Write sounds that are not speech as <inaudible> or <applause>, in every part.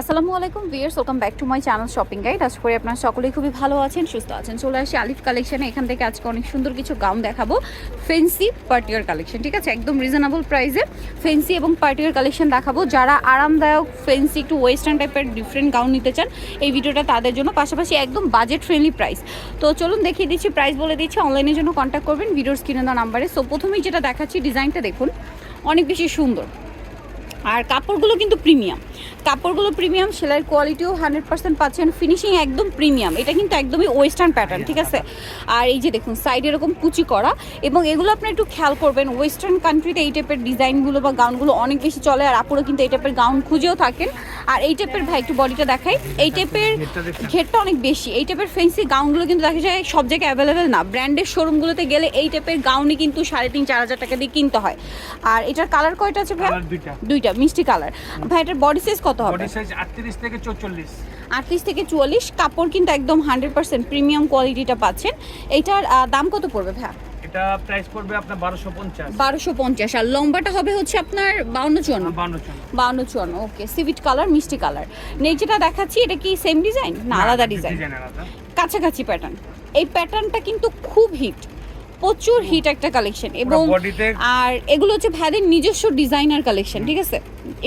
আসসালামু আলাইকুম viewers welcome back to my channel shopping guide আশা করি আপনারা সকলেই খুবই ভালো আছেন, সুস্থ আছেন। চলে আসি আলিফ কালেকশনে এখান থেকে আজকে অনেক সুন্দর কিছু গাউন দেখাবো। ফেন্সি পার্টিয়ার কালেকশন ঠিক আছে? একদম রিজনেবল প্রাইসে ফেন্সি এবং পার্টিয়ার কালেকশন দেখাবো। যারা আরামদায়ক ফেন্সি একটু ওয়েস্টার্ন টাইপের ডিফারেন্ট গাউন নিতে চান, এই ভিডিওটা তাদের জন্য পাশাপাশি একদম বাজেট ফ্রেন্ডলি প্রাইস তো চলুন দেখিয়ে দিচ্ছি প্রাইস বলে দিচ্ছি অনলাইনের জন্য কন্ট্যাক্ট করবেন। ভিডিওর স্ক্রিনে দেওয়া নাম্বারে সো প্রথমেই যেটা দেখাচ্ছি ডিজাইনটা দেখুন। অনেক বেশি সুন্দর। আর কাপড়গুলো কিন্তু প্রিমিয়াম। কাপড়গুলো প্রিমিয়াম সেলাইয়ের কোয়ালিটিও হান্ড্রেড পার্সেন্ট পাচ্ছেন ফিনিশিং একদম প্রিমিয়াম। এটা কিন্তু একদমই ওয়েস্টার্ন প্যাটার্ন ঠিক আছে? আর এই যে দেখুন সাইড এরকম কুচি করা এবং এগুলো আপনি একটু খেয়াল করবেন ওয়েস্টার্ন কান্ট্রিতে এই টাইপের ডিজাইনগুলো বা গাউনগুলো অনেক বেশি চলে আর আপুরও কিন্তু এই টাইপের গাউন খুঁজেও থাকেন। আর এই টাইপের ভাই একটু বডিটা দেখাই। এই টাইপের ঘেরটা অনেক বেশি। এই টাইপের ফেন্সি গাউনগুলো কিন্তু দেখা যায় সব জায়গায় অ্যাভেলেবেল না। ব্র্যান্ডের শোরুমগুলোতে গেলে এই টাইপের গাউনই কিন্তু সাড়ে তিন চার হাজার টাকা দিয়ে কিনতে হয়। আর এটার কালার কয়টা আছে ভাই দুইটা। দুইটা। মিষ্টি কালার। ভাই এটার বডি সাইজ কত হবে? বডি সাইজ 38 থেকে 44 আটত্রিশ থেকে চুয়াল্লিশ। কাপড় কিন্তু একদম হান্ড্রেড পার্সেন্ট প্রিমিয়াম কোয়ালিটিটা পাচ্ছেন। এইটার দাম কত পড়বে ভাইয়া? এটা প্রাইস পড়বে আপনার 1250 বারোশো পঞ্চাশ। আর লম্বাটা হবে হচ্ছে আপনার বাউন্ন চুয়ান্ন। 52 জন বাউন্ন চুয়ান্ন ওকে সিভিট কালার মিষ্টি কালার নেই যেটা দেখাচ্ছি এটা কি সেম ডিজাইন না আলাদা ডিজাইন ডিজাইন কাছাকাছি প্যাটার্ন এই প্যাটার্নটা কিন্তু খুব হিট প্রচুর হিট একটা কালেকশন এবং আর এগুলো হচ্ছে ভাইদের নিজস্ব ডিজাইনার কালেকশন ঠিক আছে?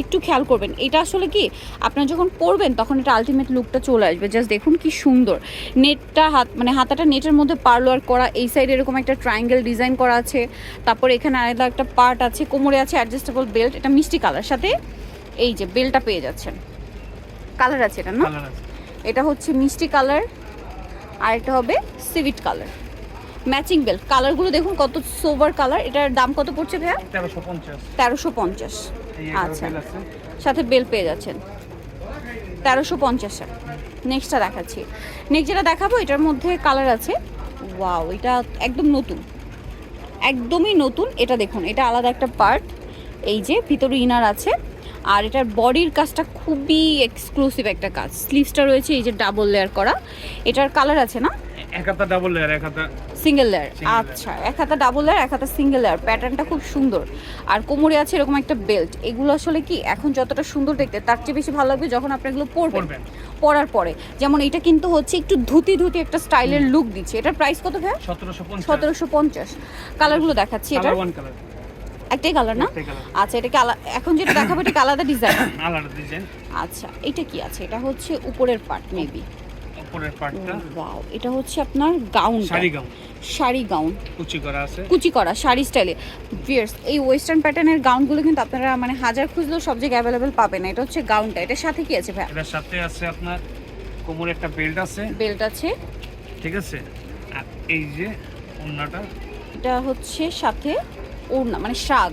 একটু খেয়াল করবেন। এটা আসলে কি আপনার যখন পরবেন তখন এটা আলটিমেট লুকটা চলে আসবে। জাস্ট দেখুন কি সুন্দর। নেটটা হাত মানে হাতাটা নেটের মধ্যে পার্লোয়ার করা এই সাইডে এরকম একটা ট্রায়াঙ্গেল ডিজাইন করা আছে। তারপরে এখানে আলাদা একটা পার্ট আছে কোমরে আছে অ্যাডজাস্টেবল বেল্ট এটা মিষ্টি কালার সাথে এই যে বেলটা পেয়ে যাচ্ছেন। কালার আছে এটা না এটা হচ্ছে মিষ্টি কালার আর এটা হবে সিভিট কালার ম্যাচিং বেল্ট কালারগুলো দেখুন কত সোভার কালার এটার দাম কত পড়ছে ভাইয়া? 1350 তেরোশো পঞ্চাশ। আচ্ছা। সাথে বেল পেয়ে যাচ্ছেন। তেরোশো পঞ্চাশে নেক্সটটা দেখাচ্ছি। নেক্সট যেটা দেখাবো এটার মধ্যে কালার আছে। ওয়াও এটা একদম নতুন। একদমই নতুন। এটা দেখুন এটা আলাদা একটা পার্ট এই যে ভিতরে ইনার আছে। আর এটার বডির কাজটা খুবই এক্সক্লুসিভ একটা কাজ। স্লিভসটা রয়েছে এই যে ডাবল লেয়ার করা। এটার কালার আছে না? এক হাতা ডাবল লেয়ার এক হাতা সিঙ্গেল লেয়ার আচ্ছা এক হাতা ডাবল লেয়ার এক হাতা সিঙ্গেল লেয়ার প্যাটার্নটা খুব সুন্দর। আর কোমরে আছে এরকম একটা বেল্ট এগুলো আসলে কি এখন যতটা সুন্দর দেখতে তার চেয়ে বেশি ভালো লাগবে যখন আপনি এগুলো পরবেন। পরার পরে। যেমন এটা কিন্তু হচ্ছে একটু ধুতি ধুতি একটা স্টাইলের লুক দিচ্ছে। এটার প্রাইস কত ভাই 1750 সতেরোশো পঞ্চাশ। কালারগুলো দেখাচ্ছি এটা। ওয়ান কালার একটাই কালার না? আচ্ছা এটা কি এখন যেটা দেখাবো এটা <coughs> আলাদা ডিজাইন আলাদা ডিজাইন আচ্ছা এটা কি আছে? এটা হচ্ছে উপরের পার্ট মেবি উপরের পার্টটা ওয়াও এটা হচ্ছে আপনার gown sari gown sari gown কুচি করা আছে। কুচি করা শাড়ি স্টাইলে ভিয়ার্স এই ওয়েস্টার্ন প্যাটার্নের গাউনগুলো কিন্তু আপনারা মানে হাজার খুঁজলেও সব জায়গায় অ্যাভেলেবেল পাবেন না। এটা হচ্ছে গাউনটা এটার সাথে কি আছে ভাই এটার সাথে আছে আপনার কোমরে একটা বেল্ট আছে। বেল্ট আছে। ঠিক আছে? আর এই যে ওন্নাটা এটা হচ্ছে সাথে ওড়না মানে শাক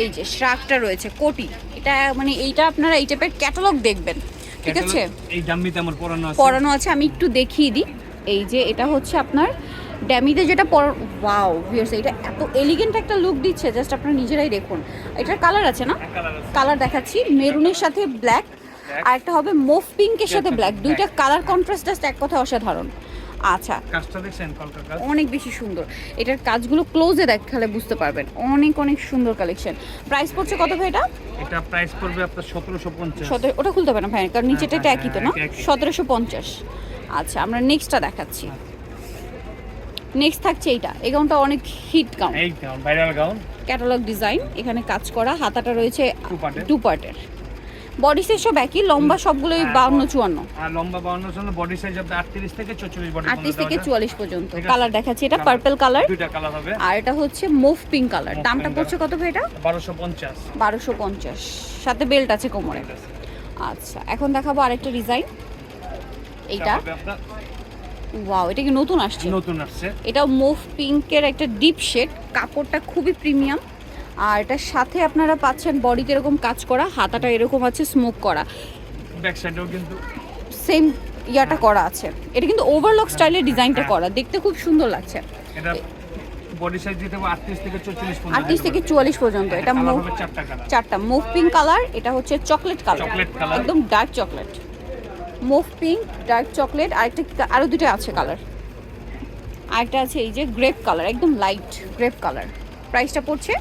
এই যে শ্রাগটা রয়েছে কোটি। এটা মানে এইটা আপনারা এই টাইপের ক্যাটালগ দেখবেন। ঠিক আছে? এই ডাম্মিতে আমার পরানো আছে। পরানো আছে আমি একটু দেখিয়ে দিই। এই যে এটা হচ্ছে আপনার ড্যামিতে যেটা পর ওয়াও ভিউয়ার্স এটা এত এলিগেন্ট একটা লুক দিচ্ছে জাস্ট আপনারা নিজেরাই দেখুন। এটার কালার আছে না? কালার দেখাচ্ছি মেরুনের সাথে ব্ল্যাক আর একটা হবে মুভ পিঙ্কের সাথে ব্ল্যাক দুইটা কালার কন্ট্রাস্ট জাস্ট এক কথা অসাধারণ। আচ্ছা। কাজটা দেখছেন কলকাতা অনেক বেশি সুন্দর। এটার কাজগুলো ক্লোজে দেখালে বুঝতে পারবেন। অনেক অনেক সুন্দর কালেকশন প্রাইস পড়ছে কত ভাই এটা? এটা প্রাইস পড়বে আপনার 1750 সতেরো ওটা খুলতে হবে না ভাই কারণ নিচেটা এটা একই তো না? হ্যাঁ। সতেরোশো পঞ্চাশ। আচ্ছা আমরা নেক্সটটা দেখাচ্ছি। নেক্সট থাকছে এইটা। এই গাউনটা অনেক হিট গাউন এই gown viral gown catalogue design এখানে কাজ করা। হাতাটা রয়েছে টু পার্টের বডি সাইজ সব একই লম্বা সবগুলোই হ্যাঁ, বাউন্ন চুয়ান্ন। আর লম্বা বাউন্নের জন্য বডি সাইজ আপনার 38 থেকে 44 বডি আটত্রিশ থেকে চুয়াল্লিশ পর্যন্ত। কালার দেখাচ্ছি এটা। পার্পল কালার দুইটা কালার হবে। আর এটা হচ্ছে মুভ পিঙ্ক কালার দামটা পড়ছে কত ভাই এটা? 1250 বারোশো পঞ্চাশ। সাথে বেল্ট আছে কোমরে। আচ্ছা এখন দেখাবো আরেকটা ডিজাইন এইটা? ওয়াও এটা কি নতুন আসছে? নতুন আসছে। এটা মুভ পিঙ্কের একটা ডিপ শেড কাপড়টা খুবই প্রিমিয়াম আর এটার সাথে আপনারা পাচ্ছেন বডিতে এরকম কাজ করা হাতাটা এরকম আছে স্মোক করা। ব্যাক সাইডেও কিন্তু সেম ইয়াটা করা আছে। এটা কিন্তু ওভারলক স্টাইলের ডিজাইনটা করা। দেখতে খুব সুন্দর লাগছে। এটা বডি সাইজ দিতে 38 থেকে 44 পর্যন্ত। থেকে পর্যন্ত। এটা মুভ চারটা মুভ পিঙ্ক কালার এটা হচ্ছে চকলেট কালার একদম dark chocolate mauve pink dark chocolate আরও দুটো আছে কালার আরেকটা আছে এই যে গ্রেপ কালার একদম লাইট গ্রেপ কালার প্রাইসটা পড়ছে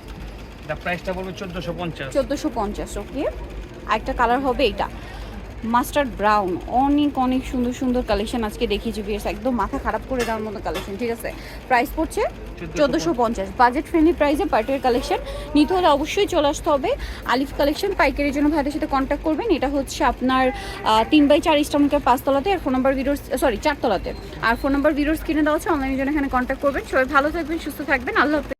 দা প্রাইসটা বলবে 1450 চোদ্দোশো পঞ্চাশ ওকে আরেকটা কালার হবে এটা মাস্টার্ড ব্রাউন অনেক অনেক সুন্দর সুন্দর কালেকশন আজকে দেখিয়েছি ভিয়ার্স একদম মাথা খারাপ করে দেওয়ার মতো কালেকশন ঠিক আছে? প্রাইস পড়ছে চোদ্দোশো পঞ্চাশ। বাজেট ফ্রেন্ডলি প্রাইসে পার্টির কালেকশন নিতে হলে অবশ্যই চলে আসতে হবে। আলিফ কালেকশন পাইকারির জন্য ভাইদের সাথে কন্ট্যাক্ট করবেন। এটা হচ্ছে আপনার তিন বাই চার ইস্টামকের পাঁচতলাতে আর ফোন নাম্বার ভিডিওস সরি চারতলাতে। আর ফোন নাম্বার ভিডিওস কিনে দেওয়া হচ্ছে অনলাইনের জন্য এখানে কন্ট্যাক্ট করবেন। সবাই ভালো থাকবেন সুস্থ থাকবেন। আল্লাহ